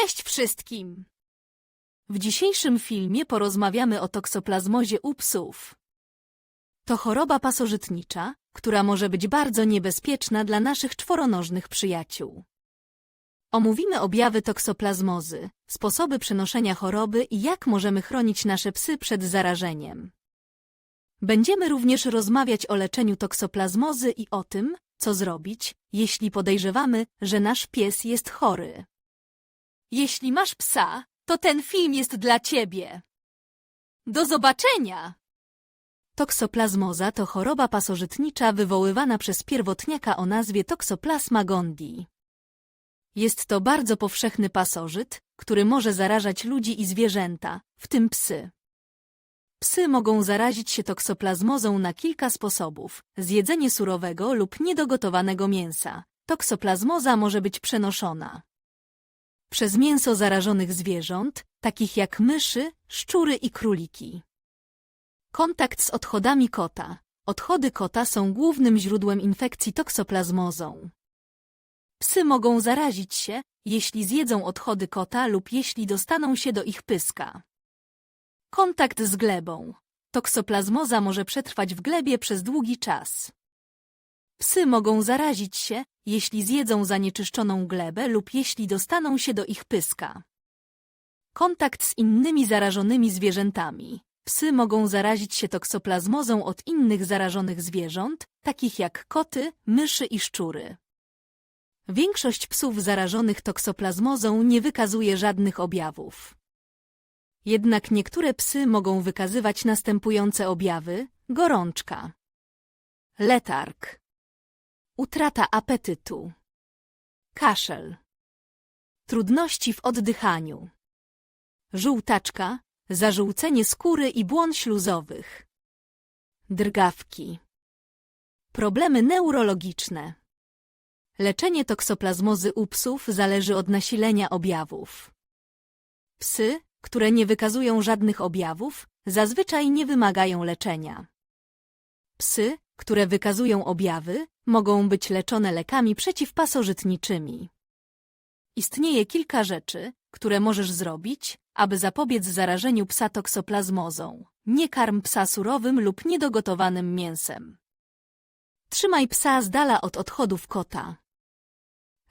Cześć wszystkim! W dzisiejszym filmie porozmawiamy o toksoplazmozie u psów. To choroba pasożytnicza, która może być bardzo niebezpieczna dla naszych czworonożnych przyjaciół. Omówimy objawy toksoplazmozy, sposoby przenoszenia choroby i jak możemy chronić nasze psy przed zarażeniem. Będziemy również rozmawiać o leczeniu toksoplazmozy i o tym, co zrobić, jeśli podejrzewamy, że nasz pies jest chory. Jeśli masz psa, to ten film jest dla ciebie. Do zobaczenia! Toksoplazmoza to choroba pasożytnicza wywoływana przez pierwotniaka o nazwie Toxoplasma gondii. Jest to bardzo powszechny pasożyt, który może zarażać ludzi i zwierzęta, w tym psy. Psy mogą zarazić się toksoplazmozą na kilka sposobów. Zjedzenie surowego lub niedogotowanego mięsa. Toksoplazmoza może być przenoszona przez mięso zarażonych zwierząt, takich jak myszy, szczury i króliki. Kontakt z odchodami kota. Odchody kota są głównym źródłem infekcji toksoplazmozą. Psy mogą zarazić się, jeśli zjedzą odchody kota lub jeśli dostaną się do ich pyska. Kontakt z glebą. Toksoplazmoza może przetrwać w glebie przez długi czas. Psy mogą zarazić się, jeśli zjedzą zanieczyszczoną glebę lub jeśli dostaną się do ich pyska. Kontakt z innymi zarażonymi zwierzętami. Psy mogą zarazić się toksoplazmozą od innych zarażonych zwierząt, takich jak koty, myszy i szczury. Większość psów zarażonych toksoplazmozą nie wykazuje żadnych objawów. Jednak niektóre psy mogą wykazywać następujące objawy: gorączka, letarg, utrata apetytu, kaszel, trudności w oddychaniu, żółtaczka, zażółcenie skóry i błon śluzowych, drgawki, problemy neurologiczne. Leczenie toksoplazmozy u psów zależy od nasilenia objawów. Psy, które nie wykazują żadnych objawów, zazwyczaj nie wymagają leczenia. Psy, które wykazują objawy, mogą być leczone lekami przeciwpasożytniczymi. Istnieje kilka rzeczy, które możesz zrobić, aby zapobiec zarażeniu psa toksoplazmozą. Nie karm psa surowym lub niedogotowanym mięsem. Trzymaj psa z dala od odchodów kota.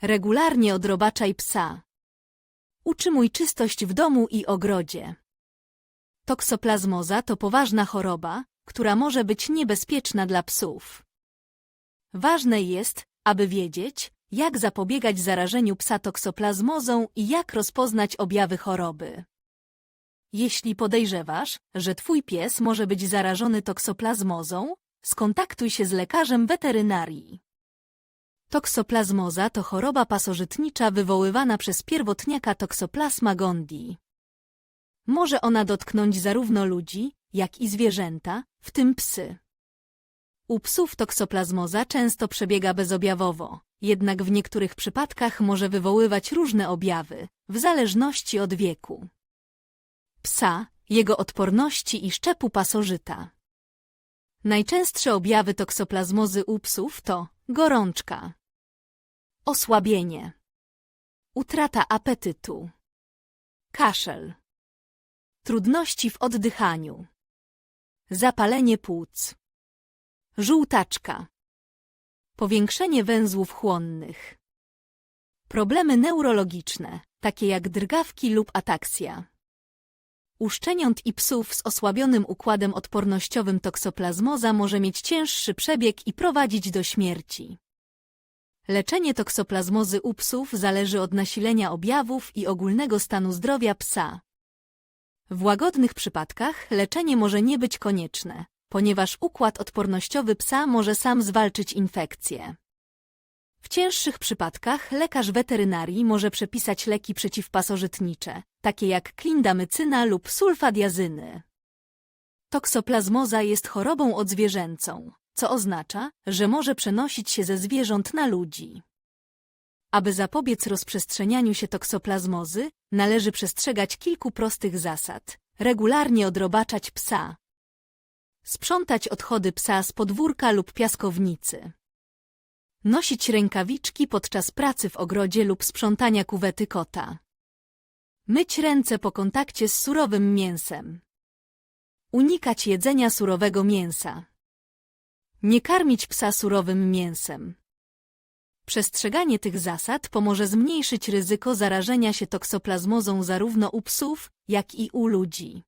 Regularnie odrobaczaj psa. Utrzymuj czystość w domu i ogrodzie. Toksoplazmoza to poważna choroba, która może być niebezpieczna dla psów. Ważne jest, aby wiedzieć, jak zapobiegać zarażeniu psa toksoplazmozą i jak rozpoznać objawy choroby. Jeśli podejrzewasz, że twój pies może być zarażony toksoplazmozą, skontaktuj się z lekarzem weterynarii. Toksoplazmoza to choroba pasożytnicza wywoływana przez pierwotniaka Toxoplasma gondii. Może ona dotknąć zarówno ludzi, jak i zwierzęta, w tym psy. U psów toksoplazmoza często przebiega bezobjawowo, jednak w niektórych przypadkach może wywoływać różne objawy, w zależności od wieku. Psa, jego odporności i szczepu pasożyta. Najczęstsze objawy toksoplazmozy u psów to gorączka, osłabienie, utrata apetytu, kaszel, trudności w oddychaniu, zapalenie płuc, żółtaczka, powiększenie węzłów chłonnych, problemy neurologiczne, takie jak drgawki lub ataksja. U szczeniąt i psów z osłabionym układem odpornościowym toksoplazmoza może mieć cięższy przebieg i prowadzić do śmierci. Leczenie toksoplazmozy u psów zależy od nasilenia objawów i ogólnego stanu zdrowia psa. W łagodnych przypadkach leczenie może nie być konieczne, ponieważ układ odpornościowy psa może sam zwalczyć infekcję. W cięższych przypadkach lekarz weterynarii może przepisać leki przeciwpasożytnicze, takie jak klindamycyna lub sulfadiazyny. Toksoplazmoza jest chorobą odzwierzęcą, co oznacza, że może przenosić się ze zwierząt na ludzi. Aby zapobiec rozprzestrzenianiu się toksoplazmozy, należy przestrzegać kilku prostych zasad. Regularnie odrobaczać psa. Sprzątać odchody psa z podwórka lub piaskownicy. Nosić rękawiczki podczas pracy w ogrodzie lub sprzątania kuwety kota. Myć ręce po kontakcie z surowym mięsem. Unikać jedzenia surowego mięsa. Nie karmić psa surowym mięsem. Przestrzeganie tych zasad pomoże zmniejszyć ryzyko zarażenia się toksoplazmozą zarówno u psów, jak i u ludzi.